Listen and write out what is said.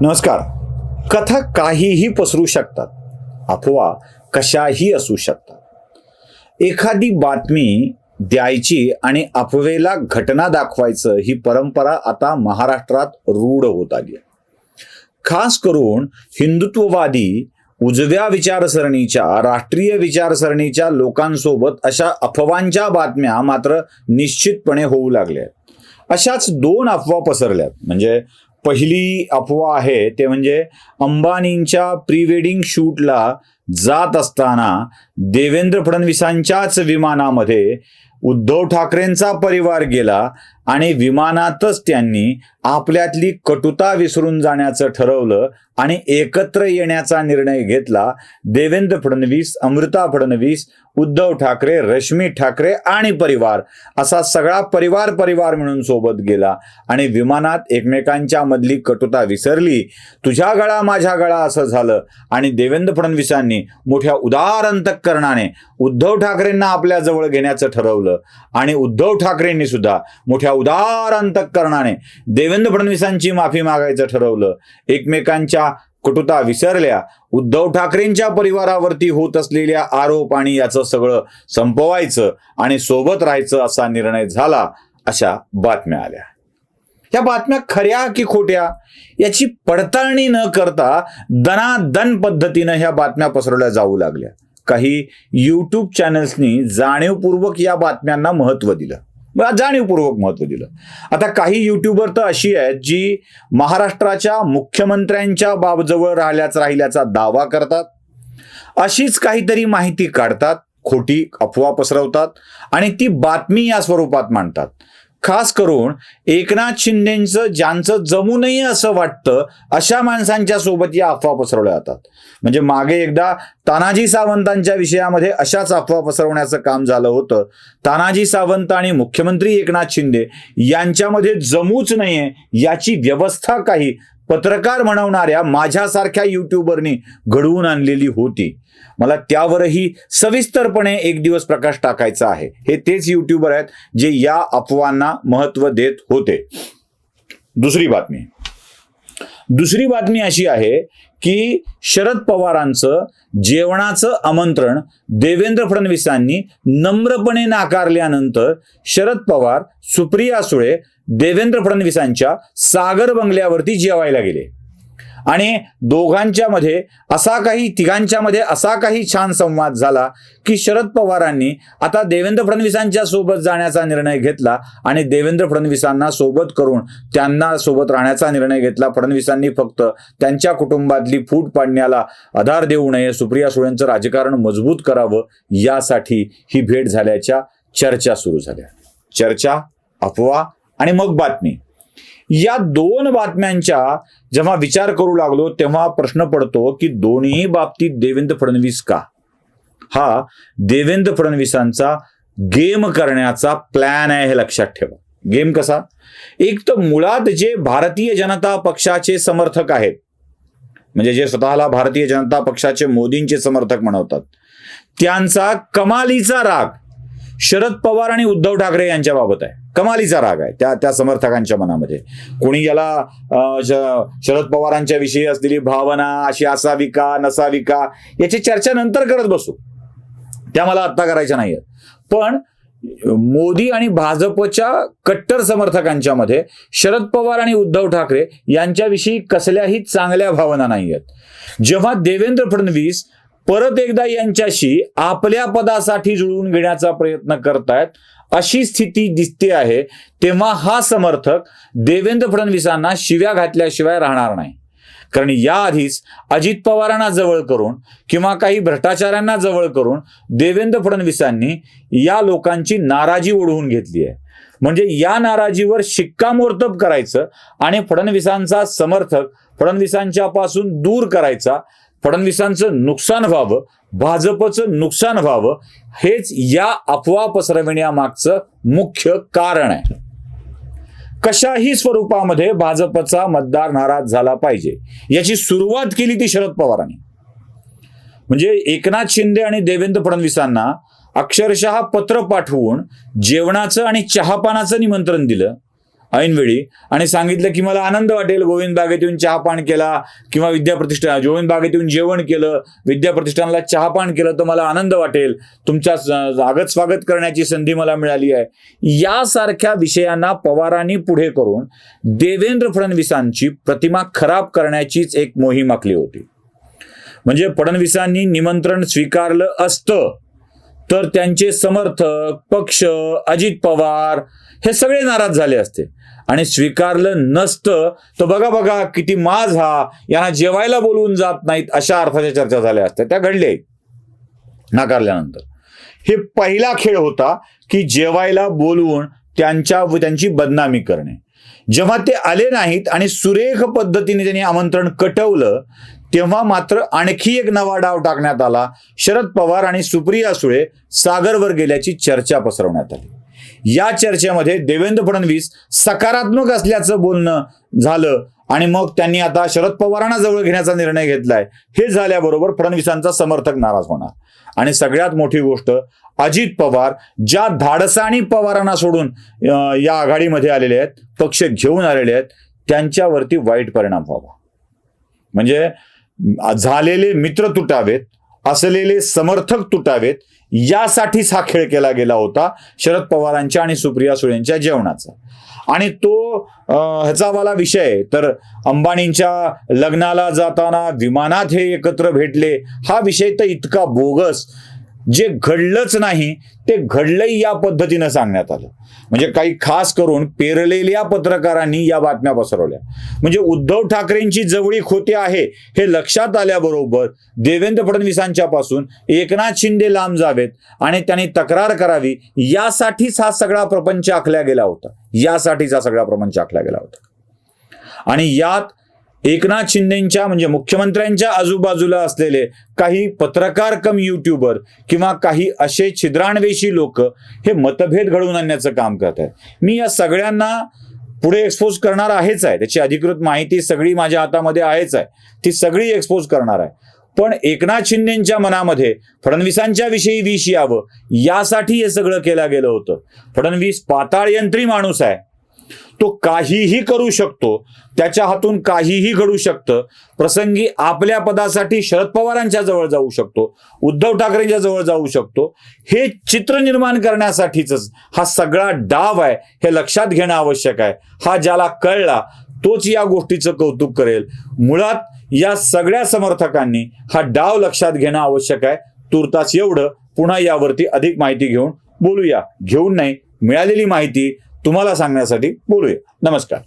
नमस्कार. कथा काहीही पसरू शकतात. अथवा कशाही असू शकतात. एखादी बातमी द्यायची आणि अफवेला घटना दाखवायचं ही परंपरा आता महाराष्ट्रात रूढ होत आली आहे. खास करून हिंदुत्ववादी उजव्या विचारसरणीच्या राष्ट्रीय विचारसरणीच्या लोकांसोबत अशा अफवांच्या बातम्या मात्र निश्चितपणे होऊ लागल्या आहेत. अशाच दोन अफवा पसरल्यात. म्हणजे पहिली अफवा आहे ते म्हणजे अंबानींच्या प्री वेडिंग शूटला जात असताना देवेंद्र फडणवीसांच्याच विमानामध्ये उद्धव ठाकरेंचा परिवार गेला आणि विमानातच त्यांनी आपल्यातली कटुता विसरून जाण्याचं ठरवलं आणि एकत्र येण्याचा निर्णय घेतला. देवेंद्र फडणवीस अमृता फडणवीस उद्धव ठाकरे रश्मी ठाकरे आणि परिवार असा सगळा परिवार परिवार मिळून सोबत गेला आणि विमानात एकमेकांच्या मधली कटुता विसरली. तुझ्या गळा माझ्या गळा असं झालं आणि देवेंद्र फडणवीसांनी मोठ्या उदार अंतकरणाने उद्धव ठाकरेंना आपल्या जवळ घेण्याचं ठरवलं आणि उद्धव ठाकरेंनी सुद्धा मोठ्या उदार अंतकरणाने देवेंद्र फडणवीसांची माफी मागायचं ठरवलं. एकमेकांच्या कटुता विसरल्या उद्धव ठाकरेंच्या परिवारावरती होत असलेल्या आरोप आणि याचं सगळं संपवायचं आणि सोबत राहायचं असा निर्णय झाला अशा बातम्या आल्या. या बातम्या खऱ्या की खोट्या? याची पडताळणी न करता दनादन पद्धतीनं ह्या बातम्या पसरवल्या जाऊ लागल्या. काही यूट्यूब चॅनल्सनी जाणीवपूर्वक या बातम्यांना महत्त्व दिलं. जाणीवपूर्वक महत्त्व दिलं. आता काही युट्यूबर तर अशी आहेत जी महाराष्ट्राच्या मुख्यमंत्र्यांच्या बाबजवळ राहिल्याच राहिल्याचा दावा करतात. अशीच काहीतरी माहिती काढतात खोटी अफवा पसरवतात आणि ती बातमी या स्वरूपात मांडतात. खास करून एकनाथ शिंदेचं ज्यांचं जमू नये असं वाटतं अशा माणसांच्या सोबत या अफवा पसरवल्या जातात. म्हणजे मागे एकदा तानाजी सावंतांच्या विषयामध्ये अशाच अफवा पसरवण्याचं काम झालं होतं. तानाजी सावंत आणि मुख्यमंत्री एकनाथ शिंदे यांच्यामध्ये जमूच नाहीये याची व्यवस्था काही पत्रकार म्हणवणाऱ्या माझ्यासारख्या युट्यूबरनी घडवून आणलेली होती. मला त्यावरही सविस्तरपणे एक दिवस प्रकाश टाकायचा आहे. हे तेच युट्यूबर आहेत जे या अफवांना महत्त्व देत होते. दुसरी बातमी. दुसरी बातमी अशी आहे की शरद पवारांचं जेवणाचं आमंत्रण देवेंद्र फडणवीसांनी नम्रपणे नाकारल्यानंतर शरद पवार सुप्रिया सुळे देवेंद्र फडणवीसांच्या सागर बंगल्यावरती जेवायला गेले. आणि दोघांच्या मध्ये असा काही तिघांच्या मध्ये असा काही छान संवाद झाला की शरद पवारांनी आता देवेंद्र फडणवीसांच्या सोबत जाण्याचा निर्णय घेतला आणि देवेंद्र फडणवीसांना सोबत करून त्यांना सोबत राहण्याचा निर्णय घेतला. फडणवीसांनी फक्त त्यांच्या कुटुंबातली फूट पाडण्याला आधार देऊ नये सुप्रिया सुळेंचं राजकारण मजबूत करावं यासाठी ही भेट झाल्याच्या चर्चा सुरू झाल्या. चर्चा अफवा आणि मग बातमी. या दोन बातम्यांच्या जेव्हा विचार करू लागलो तेव्हा प्रश्न पडतो की दोन्ही बाबतीत देवेंद्र फडणवीस का? हा देवेंद्र फडणवीसांचा गेम करण्याचा प्लॅन आहे हे लक्षात ठेवा. गेम कसा? एक तर मुळात जे भारतीय जनता पक्षाचे समर्थक आहेत म्हणजे जे स्वतःला भारतीय जनता पक्षाचे मोदींचे समर्थक म्हणवतात त्यांचा कमालीचा राग शरद पवार आणि उद्धव ठाकरे यांच्या बाबत आहे. कमालीचा राग आहे त्या त्या समर्थकांच्या मनामध्ये. कोणी याला शरद पवारांच्या विषयी असलेली भावना अशी असावी का नसावी का याची चर्चा नंतर करत बसू. त्या मला आत्ता करायच्या नाहीयेत. पण मोदी आणि भाजपच्या कट्टर समर्थकांच्या मध्ये शरद पवार आणि उद्धव ठाकरे यांच्याविषयी कसल्याही चांगल्या भावना नाही आहेत जेव्हा देवेंद्र फडणवीस परत एकदा यांच्याशी आपल्या पदासाठी जुळवून घेण्याचा प्रयत्न करतायत अशी स्थिती दिसते आहे तेव्हा हा समर्थक देवेंद्र फडणवीसांना शिव्या घातल्याशिवाय राहणार नाही. कारण याआधीच अजित पवारांना जवळ करून किंवा काही भ्रष्टाचाऱ्यांना जवळ करून देवेंद्र फडणवीसांनी या लोकांची नाराजी ओढवून घेतली आहे. म्हणजे या नाराजीवर शिक्कामोर्तब करायचं आणि फडणवीसांचा समर्थक फडणवीसांच्या पासून दूर करायचा फडणवीसांचं नुकसान व्हावं भाजपचं नुकसान व्हावं हेच या अफवा पसरविण्यामागचं मुख्य कारण आहे. कशाही स्वरूपामध्ये भाजपचा मतदार नाराज झाला पाहिजे याची सुरुवात केली ती शरद पवारांनी. म्हणजे एकनाथ शिंदे आणि देवेंद्र फडणवीसांना अक्षरशः पत्र पाठवून जेवणाचं आणि चहापानाचं निमंत्रण दिलं ऐनवेळी. आणि सांगितलं की मला आनंद वाटेल गोविंद बागेत येऊन चहापान केला किंवा विद्याप्रतिष्ठान गोविंद बागेत येऊन जेवण केलं विद्याप्रतिष्ठानला चहापान केलं तर मला आनंद वाटेल. तुमच्या आगत स्वागत करण्याची संधी मला मिळाली आहे. यासारख्या विषयांना पवारांनी पुढे करून देवेंद्र फडणवीसांची प्रतिमा खराब करण्याचीच एक मोहीम आखली होती. म्हणजे फडणवीसांनी निमंत्रण स्वीकारलं असतं. तर त्यांचे समर्थक पक्ष अजित पवार हे सगळे नाराज झाले असते. आणि स्वीकारलं नसतं तर बघा बघा किती माज हा. यांना जेवायला बोलवून जात नाहीत अशा अर्थाच्या चर्चा झाल्या असत्या. त्या घडल्या नाकारल्यानंतर. हे पहिला खेळ होता की जेवायला बोलवून त्यांच्या त्यांची बदनामी करणे. जेव्हा ते आले नाहीत आणि सुरेख पद्धतीने त्यांनी आमंत्रण कटवलं तेव्हा मात्र आणखी एक नवा डाव टाकण्यात आला. शरद पवार आणि सुप्रिया सुळे सागरवर गेल्याची चर्चा पसरवण्यात आली. या चर्चेमध्ये देवेंद्र फडणवीस सकारात्मक असल्याचं बोलणं झालं आणि मग त्यांनी आता शरद पवारांना जवळ घेण्याचा निर्णय घेतलाय. हे झाल्याबरोबर फडणवीसांचा समर्थक नाराज होणार. आणि सगळ्यात मोठी गोष्ट अजित पवार ज्या धाडसाणी पवारांना सोडून या आघाडीमध्ये आलेले आहेत पक्ष घेऊन आलेले आहेत त्यांच्यावरती वाईट परिणाम व्हावा. म्हणजे झालेले मित्र तुटावेत असलेले समर्थक तुटावेत यासाठीच हा खेळ केला गेला होता शरद पवारांच्या आणि सुप्रिया सुळेंच्या जेवणाचा. आणि तो ह्याचा वाला विषय तर अंबानींच्या लग्नाला जाताना विमानात हे एकत्र भेटले. हा विषय तर इतका बोगस जे घडलंच नाही ते घडलंही या पद्धतीनं सांगण्यात आलं. म्हणजे काही खास करून पेरलेल्या पत्रकारांनी या बातम्या पसरवल्या. म्हणजे उद्धव ठाकरेंची जवळीक होते आहे हे लक्षात आल्याबरोबर देवेंद्र फडणवीसांच्या पासून एकनाथ शिंदे लांब जावेत आणि त्यांनी तक्रार करावी यासाठीच हा सगळा प्रपंच आखला गेला होता. यासाठीच हा सगळा प्रपंच आखला गेला होता. आणि यात एकनाथ शिंदेच्या म्हणजे मुख्यमंत्र्यांच्या आजूबाजूला असलेले काही पत्रकार कम युट्यूबर किंवा काही असे छिद्राणवेशी लोक हे मतभेद घडवून आणण्याचं काम करत आहेत. मी या सगळ्यांना पुढे एक्सपोज करणार आहेच आहे. त्याची अधिकृत माहिती सगळी माझ्या हातामध्ये आहेच आहे. ती सगळी एक्सपोज करणार आहे. पण एकनाथ शिंदेच्या मनामध्ये फडणवीसांच्या विषयी विष यावं यासाठी हे सगळं केलं गेलं होतं. फडणवीस पाताळ यंत्री माणूस आहे. तो काहीही करू शकतो. त्याच्या हातून काहीही घडू शकतं. प्रसंगी आपल्या पदासाठी शरद पवारांच्या जवळ जाऊ शकतो. उद्धव ठाकरेंच्या जवळ जाऊ शकतो. हे चित्र निर्माण करण्यासाठीच हा सगळा डाव आहे हे लक्षात घेणं आवश्यक आहे. हा ज्याला कळला तोच या गोष्टीचं कौतुक करेल. मुळात या सगळ्या समर्थकांनी हा डाव लक्षात घेणं आवश्यक आहे. तुर्तास एवढं पुन्हा यावरती अधिक माहिती घेऊन बोलूया. घेऊन नाही मिळालेली माहिती तुम्हाला सांगण्यासाठी बोलूया. नमस्कार.